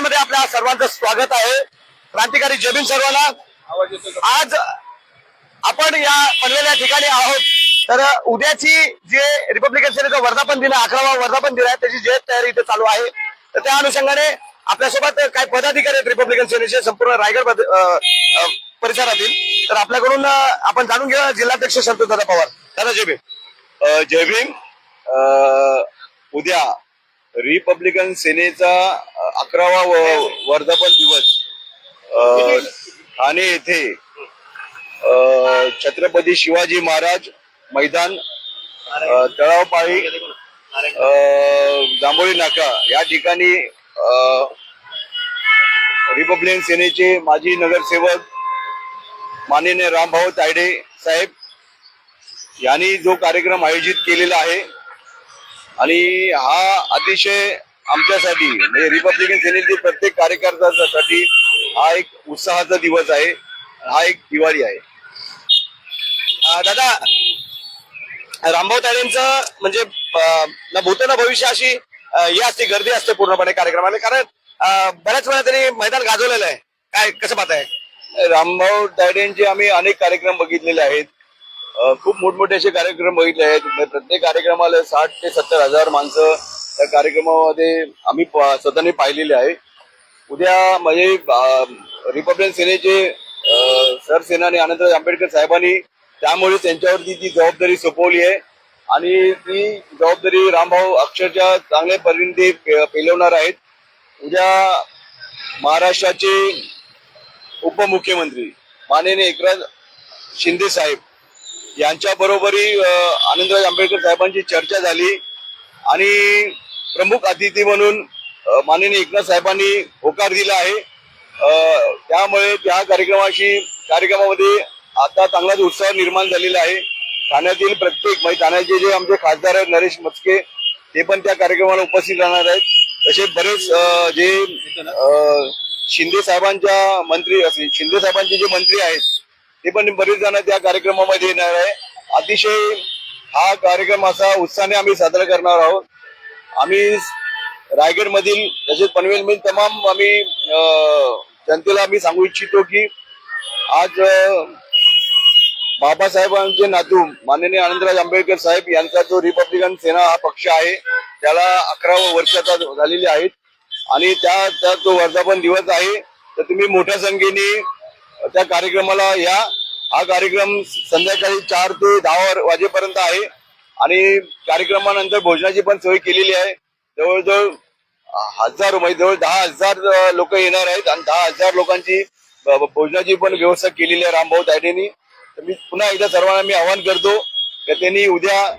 मध्ये आपल्या सर्वांचं स्वागत आहे. क्रांतिकारी जमीन सर्वांना. आज आपण या पडलेल्या ठिकाणी आहोत. तर उद्याची जे रिपब्लिकन सेनेचा वर्धापन दिन अकरावा वर्धापन दिन आहे त्याची जे तयारी इथे चालू आहे तर त्या अनुषंगाने आपल्यासोबत काही पदाधिकारी आहेत रिपब्लिकन सेनेचे संपूर्ण रायगड परिसरातील. तर आपल्याकडून आपण जाणून घेऊया जिल्हाध्यक्ष संतोष दादा पवार. दादा जय भीम. जय भीम. उद्या रिपब्लिकन सेनेचा अकरावा वर्धापन दिवस ठाणे येथे छत्रपती शिवाजी महाराज मैदान तळावपाळी अ, जांभोळी नाका या ठिकाणी रिपब्लिकन सेनेचे माजी नगरसेवक माननीय रामभाऊ तायडे साहेब यांनी जो कार्यक्रम आयोजित केलेला आहे आणि हा अतिशय आमच्यासाठी म्हणजे रिपब्लिकन सेनेतील प्रत्येक कार्यकर्त्यासाठी हा एक उत्साहाचा दिवस आहे हा एक दिवाळी आहे. दादा रामभाऊ ताडेंचं म्हणजे अ, ना भूत ना भविष्य अशी हे असते गर्दी असते पूर्णपणे कार्यक्रमाला कारण बऱ्याच वेळा त्यांनी मैदान गाजवलेलं आहे. काय कसं पाहताय? रामभाऊ तायडेंचे आम्ही अनेक कार्यक्रम बघितलेले आहेत. खूप मोठमोठे असे कार्यक्रम बघितले आहेत. म्हणजे प्रत्येक कार्यक्रमाला साठ ते सत्तर हजार माणसं त्या कार्यक्रमामध्ये आम्ही स्वतःने पाहिलेले आहे. उद्या म्हणजे रिपब्लिकन सेनेचे अ, सरसेनानी आनंदराज आंबेडकर साहेबांनी त्यामुळे त्यांच्यावरती ती जबाबदारी सोपवली आहे. आणि ती जबाबदारी रामभाऊ अक्षरशः चांगल्या परीने ते पेलवणार आहेत. उद्या महाराष्ट्राचे उपमुख्यमंत्री माननीय एकनाथ शिंदे साहेब यांच्या बरोबरी आनंदराज आंबेडकर साहेबांची चर्चा झाली आणि प्रमुख अतिथी म्हणून माननीय एकनाथ साहेबांनी होकार दिला आहे. त्यामुळे त्या कार्यक्रमाशी कार्यक्रमामध्ये आता चांगलाच उत्साह निर्माण झालेला आहे. ठाण्यातील प्रत्येक म्हणजे ठाण्याचे जे आमचे खासदार आहेत नरेश मचके ते पण त्या कार्यक्रमाला उपस्थित राहणार आहेत. तसे बरेच जे शिंदे साहेबांच्या मंत्री असे शिंदे साहेबांचे जे मंत्री आहेत ते पण बरेच जण त्या कार्यक्रमामध्ये येणार आहे. अतिशय हा कार्यक्रम असा उत्साहाने आम्ही साजरा करणार आहोत. आम्ही रायगड मधील तसेच पनवेल मधील तमाम आम्ही जनतेला आम्ही सांगू इच्छितो की आज बाबासाहेबांचे नातू माननीय आनंदराज आंबेडकर साहेब यांचा जो रिपब्लिकन सेना हा पक्ष आहे त्याला अकरा वर्षाचा झालेली आहेत. आणि त्या त्या जो वर्धापन दिवस आहे तर तुम्ही मोठ्या संख्येने त्या कार्यक्रमाला या. हा कार्यक्रम संध्याकाळी चार ते दहा वाजेपर्यंत आहे. आणि कार्यक्रमानंतर भोजनाची पण सोय केलेली आहे. जवळजवळ हजार म्हणजे जवळ दहा हजार लोक येणार आहेत आणि दहा हजार लोकांची भोजनाची पण व्यवस्था केलेली आहे रामभाऊ तायडेंनी. तर मी पुन्हा एकदा सर्वांना मी आवाहन करतो की त्यांनी उद्या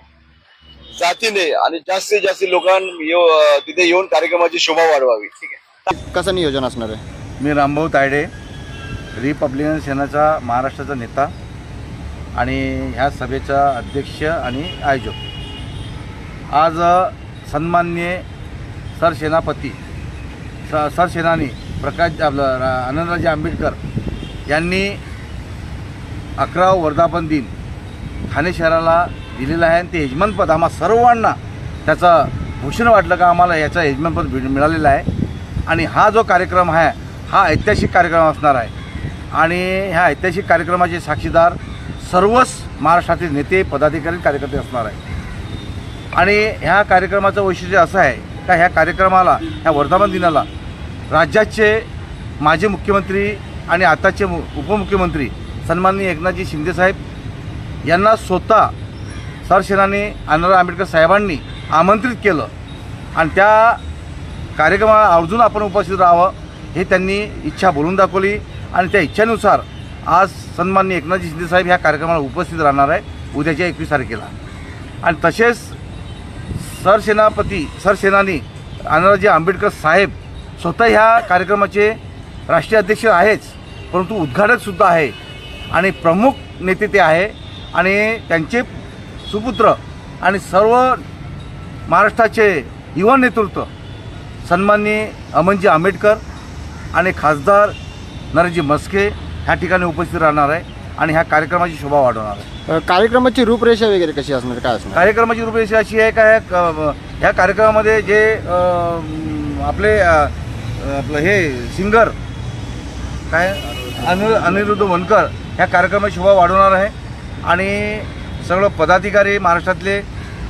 जातीने आणि जास्तीत जास्त लोकां येऊ- तिथे येऊन कार्यक्रमाची शोभा वाढवावी. ठीक आहे. कसं नियोजन असणार आहे? मी रामभाऊ तायडे. रिपब्लिकन सेनेचा महाराष्ट्राचा नेता आणि ह्या सभेचा अध्यक्ष आणि आयोजक. आज सन्मान्य सरसेनापती स सरसेनानी प्रकाश आपलं आनंदराजे आंबेडकर यांनी अकरा वर्धापन दिन ठाणे शहराला दिलेलं आहे. आणि ते यजमानपद आम्हा सर्वांना त्याचं भूषण वाटलं का आम्हाला याचं यजमानपद मिळालेलं आहे. आणि हा जो कार्यक्रम आहे हा ऐतिहासिक कार्यक्रम असणार आहे. आणि ह्या ऐतिहासिक कार्यक्रमाचे साक्षीदार सर्वच महाराष्ट्रातील नेते पदाधिकारी कार्यकर्ते असणार आहे आणि ह्या कार्यक्रमाचं वैशिष्ट्य असं आहे का ह्या कार्यक्रमाला ह्या वर्धापन दिनाला राज्याचे माजी मुख्यमंत्री आणि आताचे मु उपमुख्यमंत्री सन्माननीय एकनाथजी शिंदेसाहेब यांना स्वतः सरसेनानी आनंदराव आंबेडकर साहेबांनी आमंत्रित केलं. आणि त्या कार्यक्रमाला आवर्जून आपण उपस्थित राहावं हे त्यांनी इच्छा बोलून दाखवली. आणि त्या इच्छेनुसार आज सन्मान्य एकनाथजी शिंदेसाहेब ह्या कार्यक्रमाला उपस्थित राहणार आहे उद्याच्या एकवीस तारखेला. आणि तसेच सरसेनापती सरसेनानी आनंदराजे आंबेडकर साहेब स्वतः ह्या कार्यक्रमाचे राष्ट्रीय अध्यक्ष आहेच परंतु उद्घाटकसुद्धा आहे. आणि प्रमुख नेते ते आहे आणि त्यांचे सुपुत्र आणि सर्व महाराष्ट्राचे युवा नेतृत्व सन्माननीय अमनजी आंबेडकर आणि खासदार नरेंद्रजी मस्के ह्या ठिकाणी उपस्थित राहणार आहे आणि ह्या कार्यक्रमाची शोभा वाढवणार आहे. अ, कार्यक्रमाची रूपरेषा वगैरे कशी असणार? काय असणार? कार्यक्रमाची रूपरेषा अशी आहे का ह्या क- ह्या कार्यक्रमामध्ये जे अ, म, आपले अ, आपलं हे सिंगर काय? अनिल अनिरुद्ध वनकर ह्या कार्यक्रमाची शोभा वाढवणार आहे आणि सगळं पदाधिकारी महाराष्ट्रातले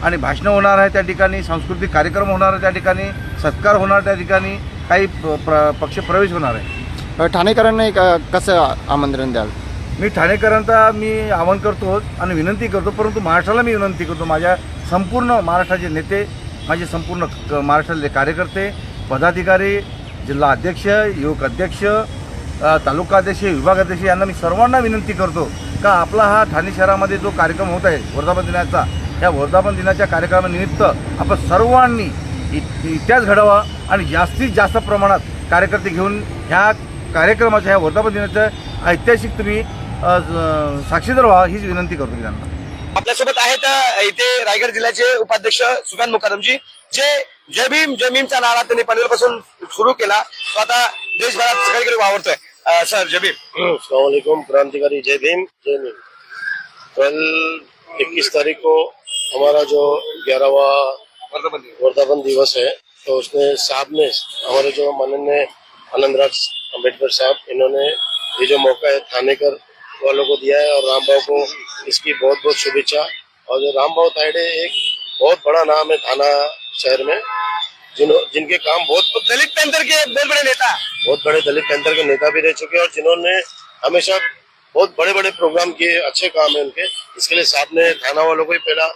आणि भाषणं होणार आहे त्या ठिकाणी सांस्कृतिक कार्यक्रम होणार आहे त्या ठिकाणी सत्कार होणार त्या ठिकाणी काही प- प्र पक्ष प्रवेश होणार आहे. ठाणेकरांना एक, अ, कसं आमंत्रण द्याल? मी ठाणेकरांचा मी आवाहन करतो आणि विनंती करतो परंतु महाराष्ट्राला मी विनंती करतो माझ्या संपूर्ण महाराष्ट्राचे नेते माझे संपूर्ण क- महाराष्ट्रातले कार्यकर्ते पदाधिकारी जिल्हा अध्यक्ष युवक अध्यक्ष अ, तालुका अध्यक्ष विभाग अध्यक्ष यांना मी सर्वांना विनंती करतो का आपला हा ठाणे शहरामध्ये जो कार्यक्रम होत आहे वर्धापन दिनाचा या वर्धापन दिनाच्या कार्यक्रमानिमित्त आपण सर्वांनी इ- इतिहास घडावा आणि जास्तीत जास्त प्रमाणात कार्यकर्ते घेऊन ह्या कार्यक्रमाच्या ह्या वर्धापन दिनाचं ऐतिहासिक तुम्ही साक्षीदार व्हा हीच विनंती करतो मी त्यांना. आपल्यासोबत आहेत इथे रायगड जिल्ह्याचे उपाध्यक्ष सुकांत मुकादमजी जे जय भीम जय भीमचा नारा त्यांनी पनवेलपासून सुरू केला. तो आता देशभरात सगळीकडे वावरतोय. सर जय भीम. अलैक्म क्रांतिकारी जय भीम जय भीम. कल 21 तारीख को हमारा जो ग्यारहवा वर्धापन दिवस. है तो उसने साहब ने हमारे जो माननीय आनंदराज अंबेडकर साहब इन्होंने ये जो मौका है थानेकर वालों को दिया है और रामबाव को इसकी बहुत बहुत शुभेच्छा। और जो रामबाव तायडे एक बहुत बड़ा नाम है थाना शहर में जिन्हों जिनके काम बहुत तो दलित पैंथर के बहुत बड़े नेता बहुत बड़े दलित पैंथर के नेता भी रह चुके हैं और जिन्होंने हमेशा बहुत बड़े बड़े प्रोग्राम किए अच्छे काम है उनके। इसके लिए साहब ने थाना वालों को ही पहला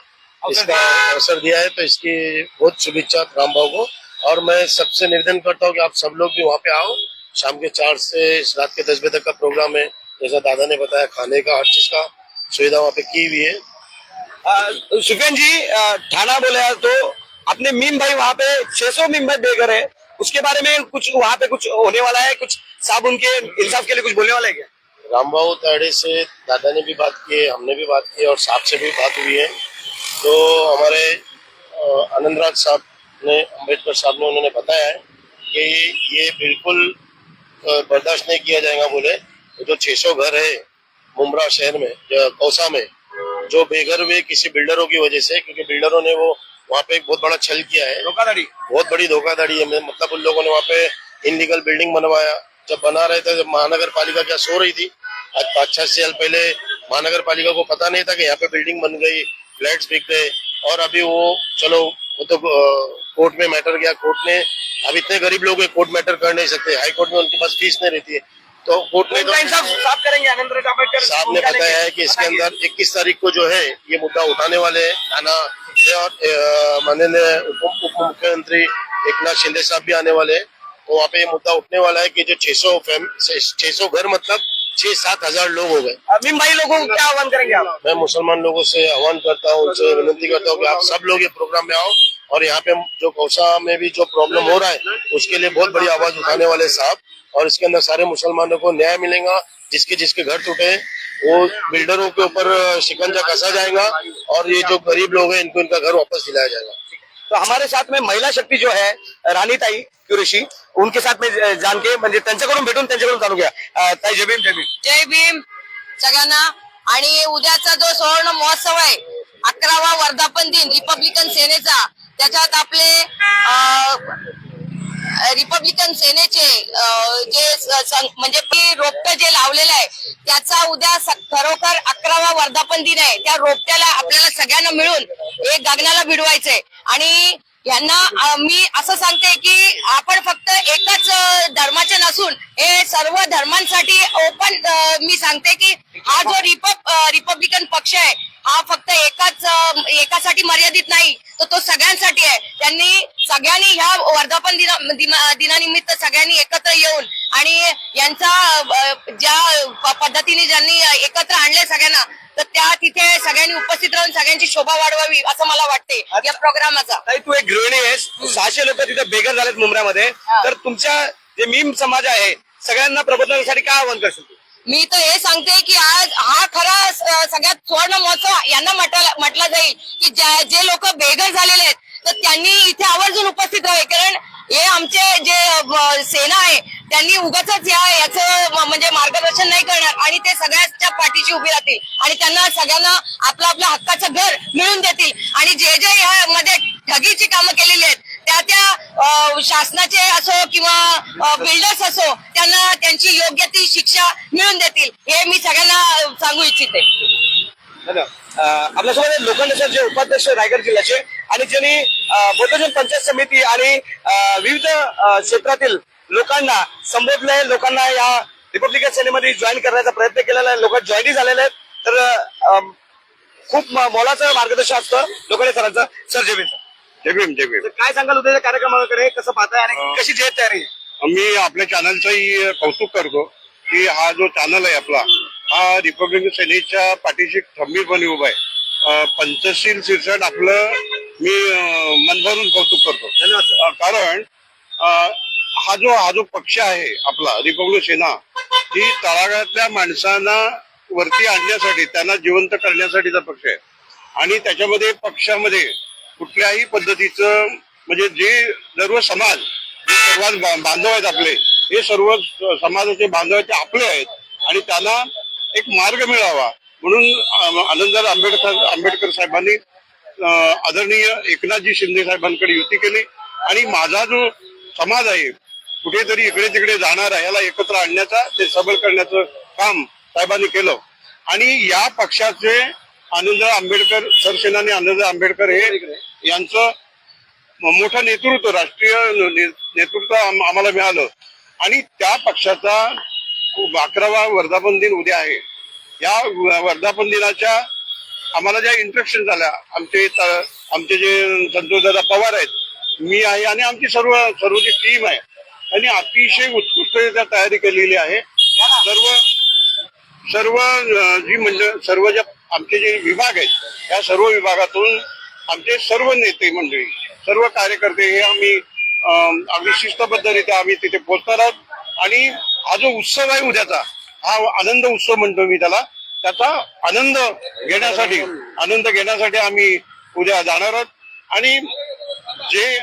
इसका अवसर दिया है तो इसकी बहुत शुभेच्छा राम भाव को। और मैं सबसे निवेदन करता हूँ कि आप सब लोग भी वहाँ पे आओ शाम के चार से रात के दस बजे तक का प्रोग्राम है। जैसा दादा ने बताया खाने का हर चीज़ का सुविधा वहाँ पे की हुई है। सुफियान जी थाना बोले तो अपने मीम भाई वहाँ पे 600 मीम भाई बेघर है। उसके बारे में कुछ वहाँ पे कुछ होने वाला है? कुछ साहब उनके इंसाफ के लिए कुछ बोलने वाला है क्या? रामबाबू ताड़े से दादा ने भी बात की है हमने भी बात की और साहब से भी बात हुई है। तो हमारे अ, आनंदराज साहब ने अंबेडकर साहब ने उन्होंने बताया है कि ये बिल्कुल बर्दाश्त नहीं किया जाएगा बोले तो जो 600 घर है मुमरा शहर में जो कौसा में जो बेघर हुए किसी बिल्डरों की वजह से क्योंकि बिल्डरों ने वो वहाँ पे एक बहुत बड़ा छल किया है। धोखाधड़ी? बहुत बड़ी धोखाधड़ी है। मतलब उन लोगों ने वहाँ पे इनलीगल बिल्डिंग बनवाया। जब बना रहे थे जब महानगर पालिका क्या सो रही थी? आज पाँच छह साल पहले महानगर पालिका को पता नहीं था कि यहाँ पे बिल्डिंग बन गई फ्लैट्स बिक गए। और अभी वो चलो वो तो कोर्ट में मैटर गया कोर्ट ने अब इतने गरीब लोग कोर्ट मैटर कर नहीं सकते। हाई कोर्ट में उनके पास फ़ीस नहीं रहती है। तो कोर्ट ने तो अंबेडकर साहब ने बताया है कि इसके अंदर 21 तारीख को जो है ये मुद्दा उठाने वाले हैं थाना और माननीय उप मुख्यमंत्री एक नाथ शिंदे साहब भी आने वाले हैं। तो वहाँ पे ये मुद्दा उठने वाला है कि जो 600 फैम 600 घर मतलब छह सात हज़ार लोग हो गए। अ, मीम भाई लोगों को क्या आह्वान करेंगे आप? मैं मुसलमान लोगों से आह्वान करता हूँ उनसे विनती करता हूँ कि आप सब लोग ये प्रोग्राम में आओ और यहाँ पे जो कौसा में भी जो प्रॉब्लम हो रहा है उसके लिए बहुत बड़ी आवाज़ उठाने वाले साहब और इसके अंदर सारे मुसलमानों को न्याय मिलेगा जिसके जिसके घर टूटे वो बिल्डरों के ऊपर शिकंजा कसा जाएगा और ये जो गरीब लोग हैं इनको इनका घर वापस दिलाया जाएगा। तो हमारे साथ में महिला शक्ति जो है रानी ताई कुरेशी उनके साथ मी जाणके म्हणजे त्यांच्याकडून भेटून त्यांच्याकडून जाणून घ्या. ताई जय भीम जय भीम. जय भीम. सगळ्यांना. आणि उद्याचा जो सुवर्ण महोत्सव आहे अकरावा वर्धापन दिन रिपब्लिकन सेनेचा. त्याच्यात आपले रिपब्लिकन सेनेचे जे म्हणजे ते जे लावलेलं आहे त्याचा उद्या खरोखर अकरावा वर्धापन दिन आहे. त्या रोपट्याला आपल्याला सगळ्यांना मिळून एक गगनाला भिडवायचंय. आणि यांना मी असं सांगते की आपण फक्त एकाच धर्माचे नसून हे सर्व धर्मांसाठी ओपन मी सांगते की हा जो रिपब रिपब्लिकन पक्ष आहे हा फक्त एकाच एकासाठी मर्यादित नाही तर तो सगळ्यांसाठी आहे. त्यांनी सगळ्यांनी ह्या वर्धापन दिना दिनानिमित्त सगळ्यांनी एकत्र येऊन आणि यांचा ज्या पद्धतीने ज्यांनी एकत्र आणले सगळ्यांना तर त्या तिथे सगळ्यांनी उपस्थित राहून सगळ्यांची शोभा वाढवावी असं मला वाटते या प्रोग्रामाचा. ताई तू एक गृहिणी आहेस. तू सहाशे लोक तिथे बेघर झालेत मुंबऱ्यामध्ये हा. तर तुमच्या जे मीम समाज आहे सगळ्यांना प्रबोधनासाठी काय आव्हान करशील मी तर हे सांगते की आज हा खरा सगळ्यात सुवर्ण महोत्सव यांना म्हटलं जाईल की जे लोक बेघर झालेले आहेत तर त्यांनी इथे आवर्जून उपस्थित राहावे. कारण हे आमचे जे सेना आहे त्यांनी उगाच या याचं म्हणजे मार्गदर्शन नाही करणार. आणि ते सगळ्याच्या पाठीशी उभी राहतील. आणि त्यांना सगळ्यांना आपलं आपलं हक्काचं घर मिळून देतील. आणि जे जे ह्यामध्ये ठगीची कामं केलेली आहेत त्या त्या शासनाचे असो किंवा बिल्डर्स असो त्यांना त्यांची योग्य ती शिक्षा मिळून देतील. हे मी सगळ्यांना सांगू इच्छिते. आपल्यासोबत लोखंड सर जे उपाध्यक्ष रायगड जिल्ह्याचे आणि ज्यांनी अं, बौद्धजन पंचायत समिती आणि विविध क्षेत्रातील लोकांना संबोधलंय लोकांना या रिपब्लिकन सेनेमध्ये जॉईन करण्याचा प्रयत्न केलेला आहे. लोक जॉईन झालेले आहेत. तर खूप मोलाचं मार्गदर्शन असतं लोखंडे सरांचं सर जेबीन जय भीम जय भीम. काय सांगाल उद्याच्या कार्यक्रमाकडे? कसं पाहताय आणि कशी जे तयारी? मी आपल्या चॅनलचंही कौतुक करतो की हा जो चॅनल आहे आपला हा रिपब्लिकन सेनेच्या पाठीशी खंबीरपणे उभा आहे. पंचशील शीर्षक आपलं मी मनभरून कौतुक करतो. कारण हा जो हा जो पक्ष आहे आपला रिपब्लिक सेना ही तळागाळातल्या माणसांना वरती आणण्यासाठी त्यांना जिवंत करण्यासाठीचा पक्ष आहे. आणि त्याच्यामध्ये पक्षामध्ये कुठल्याही पद्धतीचं म्हणजे जे सर्व समाज जे सर्वात बांधव आहेत आपले हे सर्व समाजाचे बांधव आहेत ते आपले आहेत. आणि त्यांना एक मार्ग मिळावा म्हणून आनंदराव आंबेडकर आंबेडकर साहेबांनी आदरणीय एकनाथजी शिंदे साहेबांकडे युती केली. आणि माझा जो समाज आहे कुठेतरी इकडे तिकडे जाणारा याला एकत्र आणण्याचा ते सबल करण्याचं काम साहेबांनी केलं. आणि या पक्षाचे आनंदराव आंबेडकर सरसेनानी आनंदराव आंबेडकर हे यांचं मोठं नेतृत्व राष्ट्रीय ने- नेतृत्व आम्हाला मिळालं. आणि त्या पक्षाचा अकरावा वर्धापन दिन उद्या आहे. या वर्धापन दिनाच्या आम्हाला ज्या इंट्रक्शन झाल्या आमचे आमचे जे संतोषदादा पवार आहेत मी आहे आणि आमची सर्व सर्व जी टीम आहे त्यांनी अतिशय उत्कृष्टरित्या तयारी केलेली आहे. सर्व सर्व जी मंडळ सर्व ज्या आमचे जे विभाग आहेत या सर्व विभागातून आमचे सर्व नेते मंडळी सर्व कार्यकर्ते हे आम्ही अगदी शिस्तबद्धरित्या आम्ही तिथे पोहोचणार आहोत. आणि हा जो उत्सव आहे उद्याचा हा आनंद उत्सव म्हणतो मी त्याला त्याचा आनंद घेण्यासाठी आनंद घेण्यासाठी आम्ही उद्या जाणार आहोत. आणि जे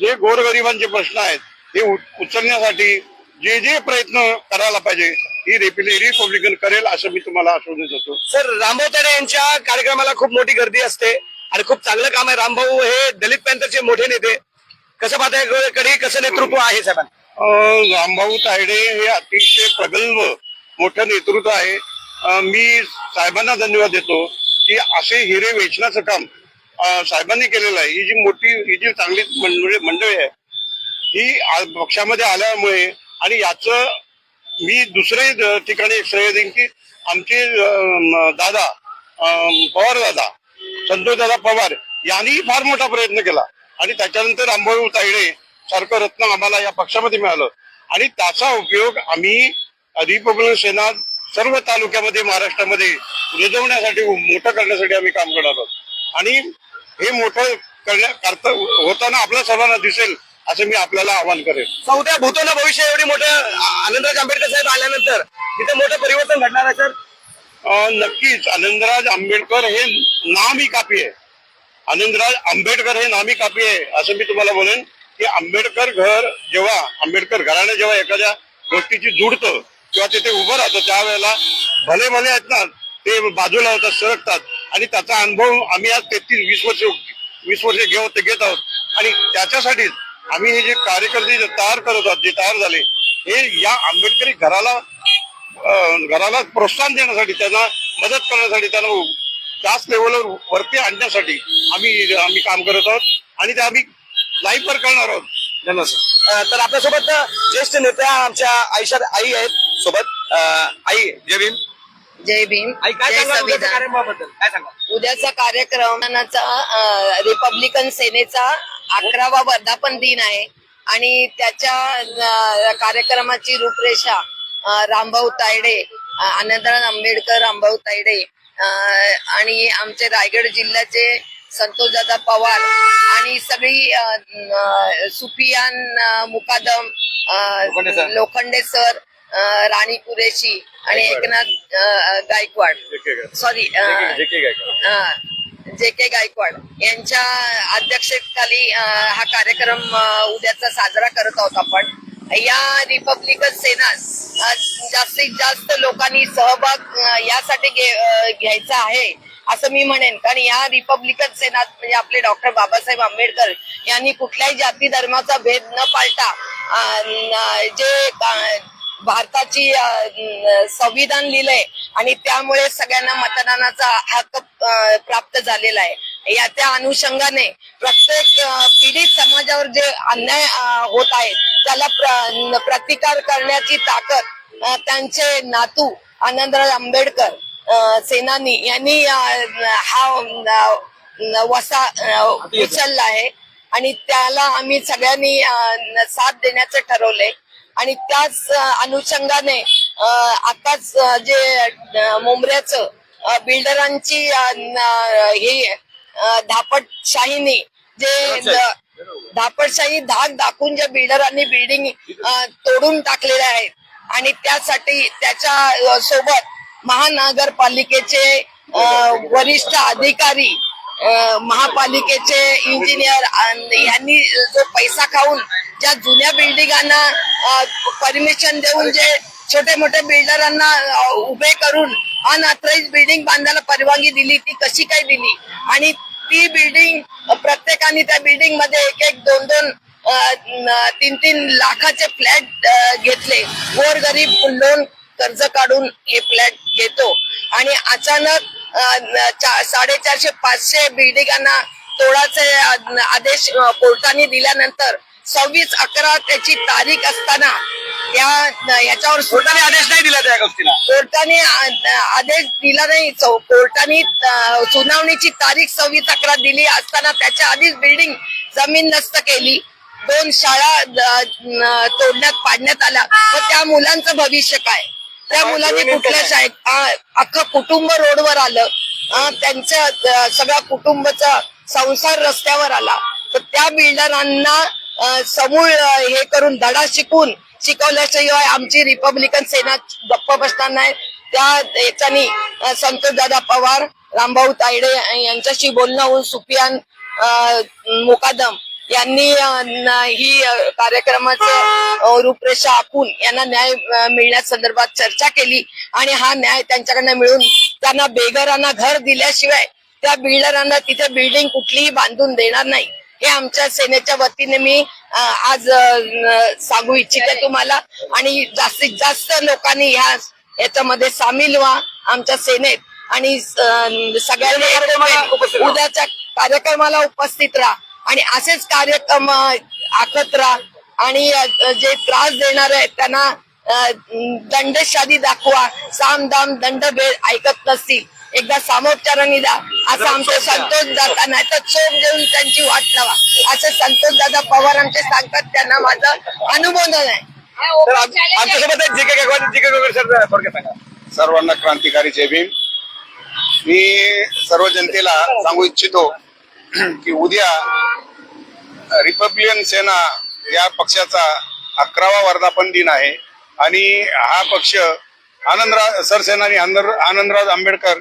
जे गोरगरिबांचे प्रश्न आहेत हे उचलण्यासाठी जे जे प्रयत्न करायला पाहिजे ही रिपब्लिक रिपब्लिकन करेल असं मी तुम्हाला आश्वासन देतो. सर रामभाऊ ताडे यांच्या कार्यक्रमाला खूप मोठी गर्दी असते आणि खूप चांगलं काम आहे. रामभाऊ हे दलित पॅन्थरचे मोठे नेते. कसं पाहतायकडे कसं नेतृत्व आहे साहेबांना? रामभाऊ तायडे हे अतिशय प्रगल्भ मोठं नेतृत्व आहे. मी साहेबांना धन्यवाद देतो की असे हिरे वेचण्याचं काम साहेबांनी केलेलं आहे. ही जी मोठी ही जी चांगली मंडळी मंडळी आहे ही पक्षामध्ये आल्यामुळे आणि याचं मी दुसरे ठिकाणी एक श्रेय देईन की आमचे दादा पवार दादा संतोष दादा पवार यांनीही फार मोठा प्रयत्न केला. आणि त्याच्यानंतर रामभाऊ तायडे सारखं रत्न आम्हाला या पक्षामध्ये मिळालं. आणि त्याचा उपयोग आम्ही रिपब्लिकन सेना सर्व तालुक्यामध्ये महाराष्ट्रामध्ये रुजवण्यासाठी मोठं करण्यासाठी आम्ही काम करणार आहोत. आणि हे मोठं करण्या करता होताना आपल्या सर्वांना दिसेल असं मी आपल्याला आवाहन करेन. उद्या भूतोना भविष्य एवढी मोठं आनंदराज आंबेडकर साहेब आल्यानंतर तिथे मोठं परिवर्तन घडणार आहे सर? नक्कीच. आनंदराज आंबेडकर हे नामी कापी आहे. आनंदराज आंबेडकर हे नामी कापी आहे असं मी तुम्हाला बोलेन. की आंबेडकर घर जेव्हा आंबेडकर घराने जेव्हा एखाद्या गोष्टीची जुडतं किंवा तिथे उभं राहतं त्यावेळेला भले भले आहेत ना ते बाजूला होतात सरकतात आणि त्याचा अनुभव आम्ही आज तेहतीस वीस वर्ष वीस वर्ष घेऊ घेत आहोत. आणि त्याच्यासाठीच आम्ही हे जे कार्यकर्ते जे तयार करत आहोत जे तयार झाले हे या आंबेडकरी घराला घराला प्रोत्साहन देण्यासाठी त्यांना मदत करण्यासाठी त्यांना त्याच लेवलवर वरती आणण्यासाठी आम्ही आम्ही काम करत आहोत. आणि ते आम्ही लाईव्ह वर करणार आहोत तर आपल्यासोबत ज्येष्ठ नेत्या आमच्या आयुष्यात आई आहेत सोबत. आई जय भीम. जय भीम. आई काय जय सांगा उद्याच्या संविधान कार्यक्रमाबद्दल? काय सांगा उद्याचा कार्यक्रमाचा अ, रिपब्लिकन सेनेचा अकरावा वर्धापन दिन आहे. आणि त्याच्या अ, कार्यक्रमाची रूपरेषा अ, रामभाऊ तायडे अ, आनंदराव आंबेडकर रामभाऊ तायडे अ, आणि आमचे रायगड जिल्ह्याचे संतोषदादा पवार आणि सगळी सुफियान मुकादम लोखंडे सर. राणी कुरेशी आणि एकनाथ गायकवाड. सॉरी जे के गायकवाड. यांच्या अध्यक्षतेखाली हा कार्यक्रम उद्याचा साजरा करत आहोत आपण. या रिपब्लिकन सेना जास्तीत जास्त लोकांनी सहभाग यासाठी घ्यायचा आहे. असं मी म्हणेन. कारण या रिपब्लिकन सेनात म्हणजे आपले डॉक्टर बाबासाहेब आंबेडकर यांनी कुठल्याही जाती धर्माचा भेद न पाळता जे भारताची संविधान लिहिलंय आणि त्यामुळे सगळ्यांना मतदानाचा हक्क प्राप्त झालेला आहे. या त्या अनुषंगाने प्रत्येक पीडित समाजावर जे अन्याय होत आहेत त्याला प्र- प्रतिकार करण्याची ताकद त्यांचे नातू आनंदराज आंबेडकर सेनानी यांनी हा वसा उचलला आहे. आणि त्याला आम्ही सगळ्यांनी साथ देण्याचं ठरवलंय. आणि त्याच अनुषंगाने आताच जे मुंबऱ्याचं बिल्डरांची हे धापटशाहीने जे धापटशाही. धाक दाखवून ज्या बिल्डरांनी बिल्डिंग तोडून टाकलेल्या आहेत. आणि त्यासाठी त्याच्या सोबत महानगरपालिकेचे वरिष्ठ अधिकारी महापालिकेचे इंजिनियर यांनी जो पैसा खाऊन ज्या जुन्या बिल्डिंगांना परमिशन देऊन जे छोटे मोठे बिल्डरांना उभे करून अनऑथराईज बिल्डिंग बांधायला परवानगी दिली ती कशी काय दिली? आणि ती बिल्डिंग प्रत्येकाने त्या बिल्डिंगमध्ये एक एक दोन दोन तीन तीन लाखाचे फ्लॅट घेतले. गोरगरीब लोन कर्ज काढून हे फ्लॅट घेतो. आणि अचानक साडेचारशे पाचशे बिल्डिंगांना तोडाचे आदेश कोर्टाने दिल्यानंतर सव्वीस अकरा त्याची तारीख असताना त्या याच्यावर कोर्टाने आदेश नाही दिला त्या गोष्टीला? कोर्टाने आदेश दिला नाही. कोर्टाने सुनावणीची तारीख सव्वीस अकरा दिली असताना त्याच्या आधीच बिल्डिंग जमीन नष्ट केली. दोन शाळा तोडण्यात पाडण्यात आल्या. व त्या मुलांचं भविष्य काय? त्या मुलांनी कुठल्या शाळेत अख्खं कुटुंब रोडवर आलं. आ, त्यांचं अ, सगळ्या कुटुंबाचा संसार रस्त्यावर आला. तर त्या बिल्डरांना समूळ हे करून धडा शिकून शिकवल्याशिवाय आमची रिपब्लिकन सेना गप्प बसणार नाही. त्या याच्यानी संतोषदादा पवार रामभाऊ तायडे यांच्याशी बोलणं होऊन सुफियान मुकादम यांनी ही कार्यक्रमाचं रूपरेषा आखून यांना न्याय मिळण्यासंदर्भात चर्चा केली आणि हा न्याय त्यांच्याकडनं मिळून त्यांना बेघरांना घर दिल्याशिवाय त्या बिल्डरांना तिथे बिल्डिंग कुठलीही बांधून देणार नाही. हे आमच्या सेनेच्या वतीने मी आज सांगू इच्छिते तुम्हाला. आणि जास्तीत जास्त लोकांनी ह्या याच्यामध्ये सामील व्हा आमच्या सेनेत. आणि सगळ्यांनी उद्याच्या कार्यक्रमाला उपस्थित राहा. आणि असेच कार्यक्रम आखत राहा आणि जे त्रास देणार आहेत त्यांना दंडशादी दाखवा. साम दाम दंड भेद ऐकत नसतील. एकदा सामोपचारांनी द्या असं आमचे संतोष दादा नाही तर चोप देऊन त्यांची वाट लावा. असं संतोष दादा पवार आमचे सांगतात त्यांना माझं अनुमोदन आहे. सर्वांना क्रांतिकारी जय भीम. मी सर्व जनतेला सांगू इच्छितो की उद्या रिपब्लिकन सेना या पक्षाचा अकरावा वर्धापन दिन आहे. आणि हा पक्ष आनंदराज सरसेनानी आनंदराज आंबेडकर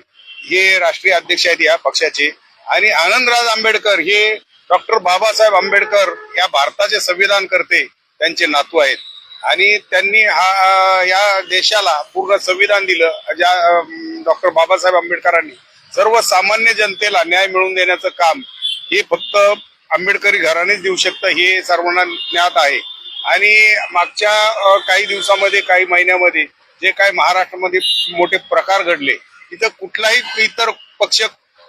हे राष्ट्रीय अध्यक्ष आहेत या पक्षाचे. आणि आनंदराज आंबेडकर हे डॉक्टर बाबासाहेब आंबेडकर या भारताचे संविधान करते त्यांचे नातू आहेत. आणि त्यांनी हा या देशाला पूर्ण संविधान दिलं ज्या डॉक्टर बाबासाहेब आंबेडकरांनी. सर्वसामान्य जनतेला न्याय मिळवून देण्याचं काम हे फक्त आंबेडकरी घरानेच देऊ शकतं हे सर्वांना ज्ञात आहे. आणि मागच्या काही दिवसामध्ये काही महिन्यामध्ये जे काही महाराष्ट्रामध्ये मोठे प्रकार घडले तिथं कुठलाही इतर पक्ष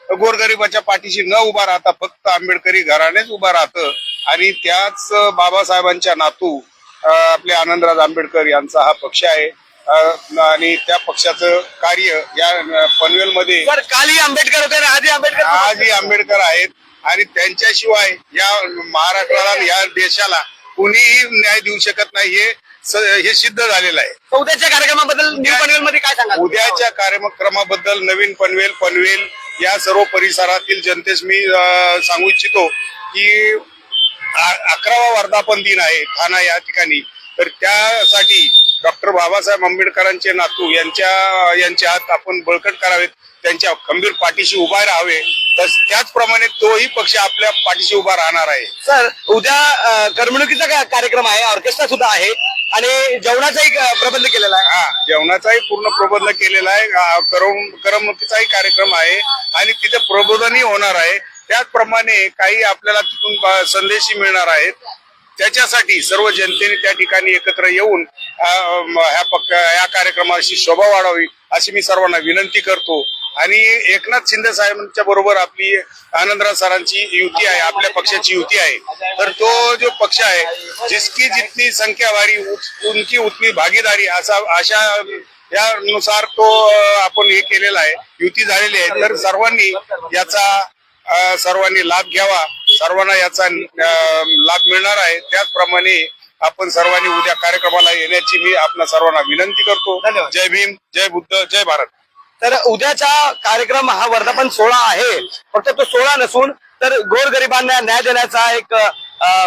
गोरगरिबाच्या पाठीशी न उभा राहता फक्त आंबेडकरी घरानेच उभा राहतं. आणि त्याच बाबासाहेबांच्या नातू आपले आनंदराज आंबेडकर यांचा हा पक्ष आहे. आणि त्या पक्षाचं कार्य या आणि आजही आंबेडकर आजही आंबेडकर आहेत. आणि त्यांच्याशिवाय या महाराष्ट्राला या देशाला कुणीही न्याय देऊ शकत नाही हे हे सिद्ध झालेलं आहे. उद्याच्या कार्यक्रमाबद्दल न्यू पनवेल मध्ये काय सांगा उद्याच्या कार्यक्रमाबद्दल नवीन पनवेल पनवेल या सर्व परिसरातील जनतेस मी सांगू इच्छितो की अकरावा वर्धापन दिन आहे ठाणा या ठिकाणी. तर त्यासाठी डॉक्टर बाबासाहेब आंबेडकरांचे नातू यांच्या यांचे हात आपण बळकट करावेत. त्यांच्या खंबीर पाठीशी उभा राहावे. तस त्याचप्रमाणे तोही पक्ष आपल्या पाठीशी उभा राहणार आहे. सर उद्या करमणुकीचा कार्यक्रम आहे? ऑर्केस्ट्रा सुद्धा आहे. आणि जेवणाचाही प्रबंध केलेला आहे. हा जेवणाचाही पूर्ण प्रबंध केलेला आहे. करमणुकीचाही कार्यक्रम आहे. आणि तिथे प्रबोधनही होणार आहे. त्याचप्रमाणे काही आपल्याला तिथून संदेशही मिळणार आहेत. त्याच्यासाठी सर्व जनतेने त्या ठिकाणी एकत्र येऊन ह्या या कार्यक्रमाची शोभा वाढावी अशी मी सर्वांना विनंती करतो. आणि एकनाथ शिंदे साहेबांच्या बरोबर आपली आनंदराव सरांची युती आहे आपल्या पक्षाची युती आहे. तर तो जो पक्ष आहे जिसकी जितनी संख्या वारी उनकी उतनी भागीदारी असा अशा यानुसार तो आपण हे केलेला आहे युती झालेली आहे. तर सर्वांनी याचा सर्वांनी लाभ घ्यावा. सर्वांना याचा लाभ मिळणार आहे. त्याचप्रमाणे आपण सर्वांनी उद्या कार्यक्रमाला येण्याची मी आपल्या सर्वांना विनंती करतो. जय भीम जय बुद्ध जय भारत. तर उद्याचा कार्यक्रम हा वर्धापन सोहळा आहे. फक्त तो सोहळा नसून तर गोरगरिबांना न्याय देण्याचा एक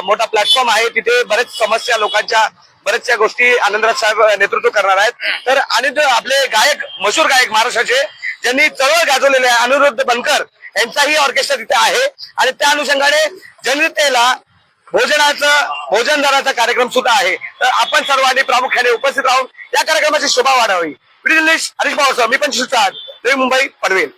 मोठा प्लॅटफॉर्म आहे. तिथे बरेच समस्या लोकांच्या बऱ्याचशा गोष्टी आनंदराज साहेब नेतृत्व करणार आहेत. तर आणि आपले गायक मशहूर गायक महाराष्ट्राचे ज्यांनी चळवळ गाजवलेले आहे अनिरुद्ध बनकर. यांचाही ऑर्केस्ट्रा तिथे आहे. आणि त्या अनुषंगाने जनतेला भोजनाचं भोजनदाराचा कार्यक्रम सुद्धा आहे. तर आपण सर्वांनी प्रामुख्याने उपस्थित राहून या कार्यक्रमाची शोभा वाढावी. ब्रिटिश हरीश भाऊ मी पण शिवसाद नवी मुंबई पनवेल.